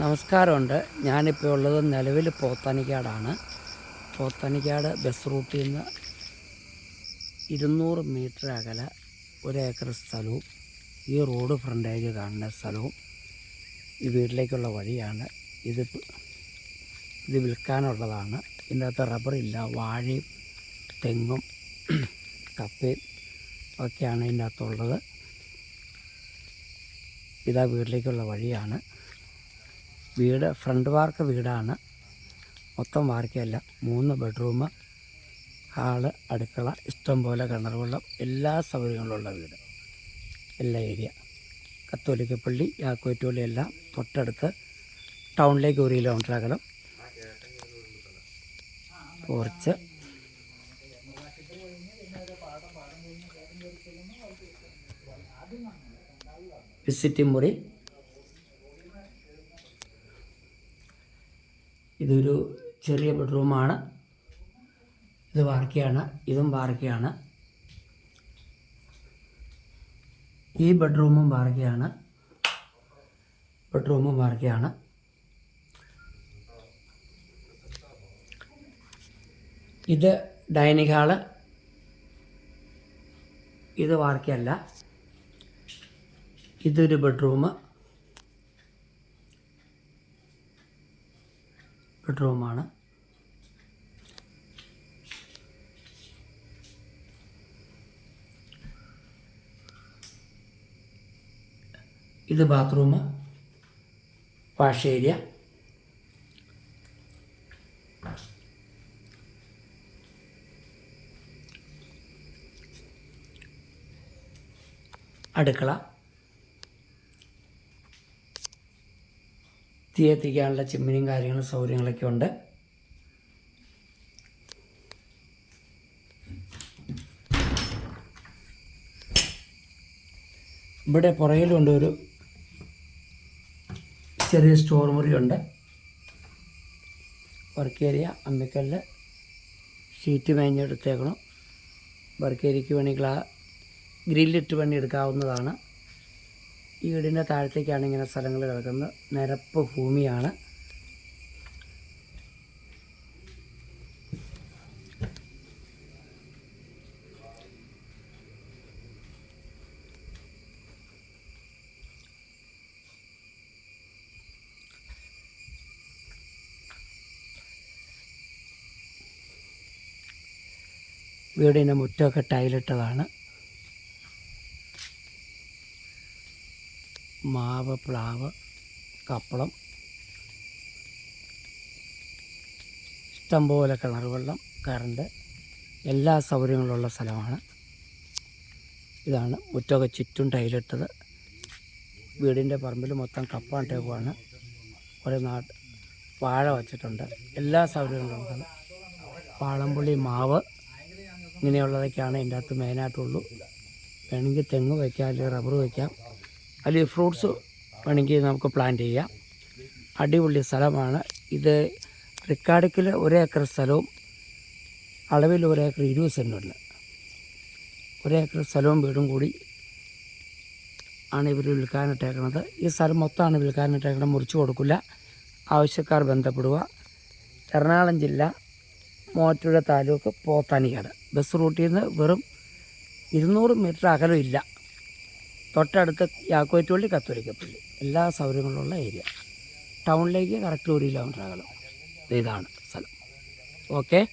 നമസ്കാരമുണ്ട്. ഞാനിപ്പോൾ ഉള്ളത് നിലവിൽ പോത്താനിക്കാടാണ്. പോത്താനിക്കാട് ബസ് റൂട്ടിൽ നിന്ന് ഇരുന്നൂറ് മീറ്റർ അകലെ ഒരേക്കർ സ്ഥലവും ഈ റോഡ് ഫ്രണ്ടേജ് കാണുന്ന സ്ഥലവും ഈ വീട്ടിലേക്കുള്ള വഴിയാണ്. ഇത് ഇത് വിൽക്കാനുള്ളതാണ്. ഇതിന്റെ അകത്ത് റബ്ബറില്ല വാഴയും തെങ്ങും കപ്പയും ഒക്കെയാണ് ഇതിന്റെ അകത്തുള്ളത് ഇതാ വീട്ടിലേക്കുള്ള വഴിയാണ്. വീട് ഫ്രണ്ട് വാർക്ക് വീടാണ്. മൊത്തം വാർക്കയല്ല മൂന്ന് ബെഡ്റൂം ഹാൾ അടുക്കള ഇഷ്ടം പോലെ കിണർ വെള്ളം എല്ലാ സൗകര്യങ്ങളുള്ള വീട്. എല്ലാ ഏരിയ കത്തോലിക്കപ്പള്ളി യാക്കോറ്റോളി എല്ലാം തൊട്ടടുത്ത് ടൗണിലേക്ക് ഒരു കിലോമീറ്റർ അകലം. കുറച്ച് വിസിറ്റിംഗ് മുറി ഇതൊരു ചെറിയ ബെഡ്റൂമാണ്. ഇത് വാർക്കയാണ് ഇതും വാർക്കയാണ്. ഈ ബെഡ്റൂമും വാർക്കയാണ് ബെഡ്റൂമും വാർക്കയാണ്. ഇത് ഡൈനിങ് ഹാൾ ഇത് വാർക്കയല്ല. ഇതൊരു ബെഡ്റൂം ബെഡ്റൂമാണ് ഇത് ബാത്റൂം വാഷ് ഏരിയ അടുക്കള. തീ എത്തിക്കാനുള്ള ചിമ്മിനിയും കാര്യങ്ങളും സൗകര്യങ്ങളൊക്കെ ഉണ്ട്. ഇവിടെ പുറകിലുണ്ട് ഒരു ചെറിയ സ്റ്റോർ മുറിയുണ്ട് വർക്ക് ഏരിയ അമ്മിക്കല്ല് ഷീറ്റ് മേഞ്ഞെടുത്തേക്കണം. വർക്ക് ഏരിയയ്ക്ക് വേണമെങ്കിൽ ആ ഗ്രില്ലിട്ട് പണി എടുക്കാവുന്നതാണ്. ഈ വീടിന്റെ താഴത്തേക്കാണ് ഇങ്ങനെ സ്ഥലങ്ങൾ കിടക്കുന്നത്. നിരപ്പ് ഭൂമിയാണ്. വീടിന്റെ മുറ്റമൊക്കെ ടൈലിട്ടതാണ്. മാവ് പ്ലാവ് കപ്പളം ഇഷ്ടംപോലെ കിണർ വെള്ളം കറണ്ട് എല്ലാ സൗകര്യങ്ങളുള്ള സ്ഥലമാണ്. ഇതാണ് മുറ്റമൊക്കെ ചുറ്റും ടൈലിട്ടത്. വീടിന്റെ പറമ്പിൽ മൊത്തം കപ്പാൻ ടേപ്പാണ്. ഒരു നാട്ട് വാഴ വച്ചിട്ടുണ്ട്. എല്ലാ സൗകര്യങ്ങളും ഉണ്ട്. വാളംപുള്ളി മാവ് ഇങ്ങനെയുള്ളതൊക്കെയാണ് ഇതിന്റെ അകത്ത് മെയിനായിട്ടുള്ളൂ വേണമെങ്കിൽ തെങ്ങ് വയ്ക്കാം അല്ലെങ്കിൽ റബ്ബർ വയ്ക്കാം. അല്ലെങ്കിൽ ഫ്രൂട്ട്സ് വേണമെങ്കിൽ നമുക്ക് പ്ലാന്റ് ചെയ്യാം. അടിപൊളി സ്ഥലമാണ്. ഇത് റിക്കാർഡിക്കിൽ ഒരേക്കർ സ്ഥലവും അളവിൽ ഒരേക്കർ ഇരുപത് സെന്റുണ്ട് ഒരേക്കർ സ്ഥലവും വീടും കൂടി ആണ് ഇവർ വിൽക്കാനിട്ടേക്കണത് ഈ സ്ഥലം മൊത്തമാണ് വിൽക്കാനിട്ടേക്കണത് മുറിച്ചു കൊടുക്കില്ല. ആവശ്യക്കാർ ബന്ധപ്പെടുക. എറണാകുളം ജില്ല മോറ്റുഴ താലൂക്ക് പോത്താനിക്കാട് ബസ് റൂട്ടിൽ നിന്ന് വെറും ഇരുന്നൂറ് മീറ്റർ അകലമില്ല തൊട്ടടുത്ത് യാക്കോറ്റുപള്ളി കത്തോലിക്കപ്പള്ളി എല്ലാ സൗകര്യങ്ങളുള്ള ഏരിയ. ടൗണിലേക്ക് കറക്റ്റ് ഒരു കിലോമീറ്റർ അകലം. ഇതാണ് സ്ഥലം. ഓക്കെ